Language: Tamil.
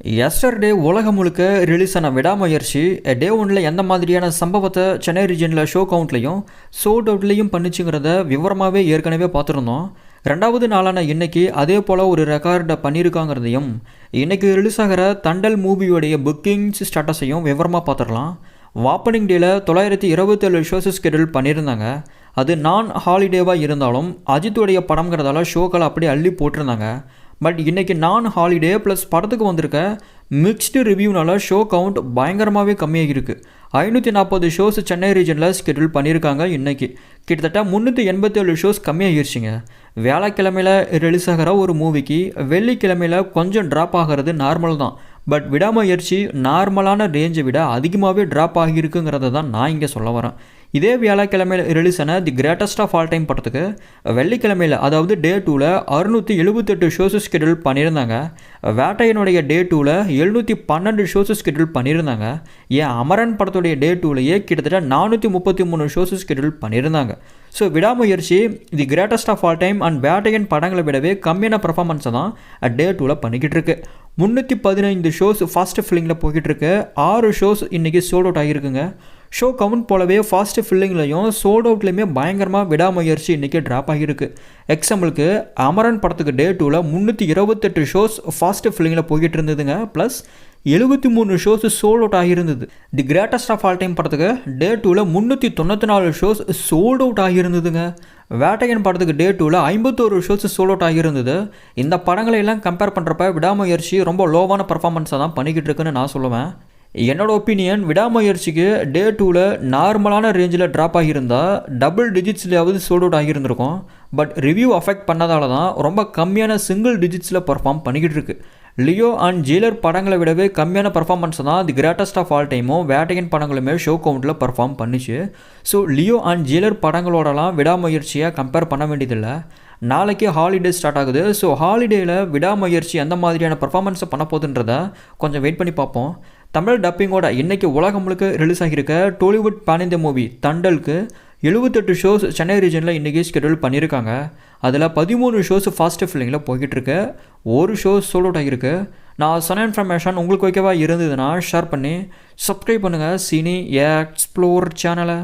எஸ்டர்டே உலகம் முழுக்க ரிலீஸ் ஆன விடாமுயற்சி டே ஒன்றில் எந்த மாதிரியான சம்பவத்தை சென்னை ரீஜனில் ஷோ கவுண்ட்லையும் சோட் அவுட்லேயும் பண்ணிச்சுங்கிறத விவரமாகவே ஏற்கனவே பார்த்துருந்தோம். ரெண்டாவது நாளான இன்னைக்கு அதே போல் ஒரு ரெக்கார்டை பண்ணியிருக்காங்கிறதையும் இன்றைக்கி ரிலீஸ் ஆகிற தண்டல் மூவியோடைய புக்கிங்ஸ் ஸ்டேட்டஸையும் விவரமாக பார்த்துடலாம் வாப்பனிங் டேல தொள்ளாயிரத்தி இருபத்தேழு ஷோஸ் ஸ்கெடியூல் பண்ணியிருந்தாங்க அது நான் ஹாலிடேவாக இருந்தாலும் அஜித்துடைய படம்ங்கிறதால ஷோக்களை அப்படியே அள்ளி போட்டிருந்தாங்க. பட் இன்றைக்கி நான் ஹாலிடே ப்ளஸ் படத்துக்கு வந்திருக்க மிக்ஸ்டு ரிவ்யூனால ஷோ கவுண்ட் பயங்கரமாகவே கம்மியாகிருக்கு ஐநூற்றி நாற்பது ஷோஸ் சென்னை ரீஜனில் ஸ்கெடியூல் பண்ணியிருக்காங்க இன்றைக்கி கிட்டத்தட்ட முந்நூற்றி எண்பத்தேழு ஷோஸ் கம்மியாகிருச்சுங்க. வியாழக்கிழமையில் ரிலீஸ் ஆகிற ஒரு மூவிக்கு வெள்ளிக்கிழமையில் கொஞ்சம் ட்ராப் ஆகிறது நார்மல் தான். பட் விடாமுயற்சி நார்மலான ரேஞ்சை விட அதிகமாகவே ட்ராப் ஆகியிருக்குங்கிறத தான் நான் இங்கே சொல்ல வரேன். இதே வியாழக்கிழமையில் ரிலீஸ் ஆன the greatest of all time படத்துக்கு வெள்ளிக்கிழமையில் அதாவது டே டூவில் அறுநூற்றி எழுபத்தெட்டு ஷோஸ் ஸ்கெடியூல் பண்ணியிருந்தாங்க. வேட்டையனுடைய டே டூவில் எழுநூற்றி பன்னெண்டு ஷோஸ் ஸ்கெடியூல் பண்ணியிருந்தாங்க. ஏன் அமரன் படத்துடைய டே டூலையே கிட்டத்தட்ட நானூற்றி முப்பத்தி மூணு ஷோஸ் ஸ்கெடியூல் பண்ணியிருந்தாங்க. So Vidaamuyarchi the greatest of all time and Vettaiyan படங்களை விடவே கம்மியான பர்ஃபார்மன்ஸை தான் டே டூவில் பண்ணிக்கிட்டு இருக்கு. முந்நூற்றி பதினைந்து ஷோஸ் ஃபஸ்ட்டு ஃபில்லிங்கில் போய்கிட்டு இருக்கு. ஆறு ஷோஸ் இன்றைக்கி சோல்ட் அவுட் ஆகியிருக்குங்க ஷோ கவுண்ட் போலவே ஃபாஸ்ட்டு ஃபில்லிங்லையும் சோல்ட் அவுட்லேயுமே பயங்கரமாக விடாமுயற்சி இன்றைக்கி ட்ராப் ஆகியிருக்கு. எக்ஸாம்பிளுக்கு அமரன் படத்துக்கு டே டூவில் முந்நூற்றி இருபத்தெட்டு ஷோஸ் ஃபாஸ்ட்டு ஃபில்லிங்கில் போய்கிட்டு இருந்ததுங்க. ப்ளஸ் எழுபத்தி மூணு shows sold out ஆகியிருந்தது. The greatest of all time படத்துக்கு டே டூவில் முந்நூற்றி தொண்ணூற்றி நாலு ஷோஸ் சோல்ட் அவுட் ஆகியிருந்ததுங்க. வேட்டையன் படத்துக்கு டே டூவில் ஐம்பத்தோரு ஷோஸ் சோல் அவுட் ஆகியிருந்தது. இந்த படங்களை எல்லாம் கம்பேர் பண்ணுறப்ப விடாமுயற்சி ரொம்ப லோவான பர்ஃபார்மன்ஸை தான் பண்ணிக்கிட்டு இருக்குன்னு நான் சொல்லுவேன். என்னோட ஒப்பீனியன் விடாமுயற்சிக்கு டே டூவில் நார்மலான ரேஞ்சில் ட்ராப் ஆகியிருந்தால் டபுள் டிஜிட்ஸ்லேயாவது சோல்ட் அவுட் ஆகியிருந்திருக்கும். பட் ரிவ்யூ அஃபெக்ட் பண்ணதால தான் ரொம்ப கம்மியான சிங்கிள் டிஜிட்ஸில் பர்ஃபார்ம் பண்ணிக்கிட்டு இருக்கு. லியோ அண்ட் ஜெயிலர் படங்களை விடவே கம்மியான பர்ஃபார்மன்ஸ் தான் தி கிரேட்டஸ்ட் ஆஃப் ஆல் டைமும் வேட்டையன் படங்களுமே ஷோ கவுண்டில் பர்ஃபார்ம் பண்ணிச்சு. ஸோ லியோ அண்ட் ஜெயிலர் படங்களோடலாம் விடாமுயற்சியை கம்பேர் பண்ண வேண்டியதில்லை. நாளைக்கு ஹாலிடே ஸ்டார்ட் ஆகுது. ஸோ ஹாலிடேயில் விடாமுயற்சி எந்த மாதிரியான பர்ஃபார்மன்ஸை பண்ண போகுதுன்றத கொஞ்சம் வெயிட் பண்ணி பார்ப்போம். தமிழ் டப்பிங்கோட இன்றைக்கி உலகம் முழுக்க ரிலீஸ் ஆகியிருக்க டோலிவுட் பேன் இந்த மூவி தண்டலுக்கு எழுபத்தெட்டு ஷோஸ் சென்னை ரீஜனில் இன்றைக்கி ஸ்கெடியூல் பண்ணியிருக்காங்க. அதில் பதிமூணு ஷோஸ் ஃபாஸ்ட் ஃபில்லிங்கில் போய்கிட்டுருக்கு. ஒரு ஷோ சோல் அவுட் ஆகியிருக்கு. நான் சொன்ன இன்ஃபர்மேஷன் உங்களுக்கு ஓகேவா இருந்ததுன்னா ஷேர் பண்ணி சப்ஸ்கிரைப் பண்ணுங்கள் சினி எக்ஸ்ப்ளோர் சேனலை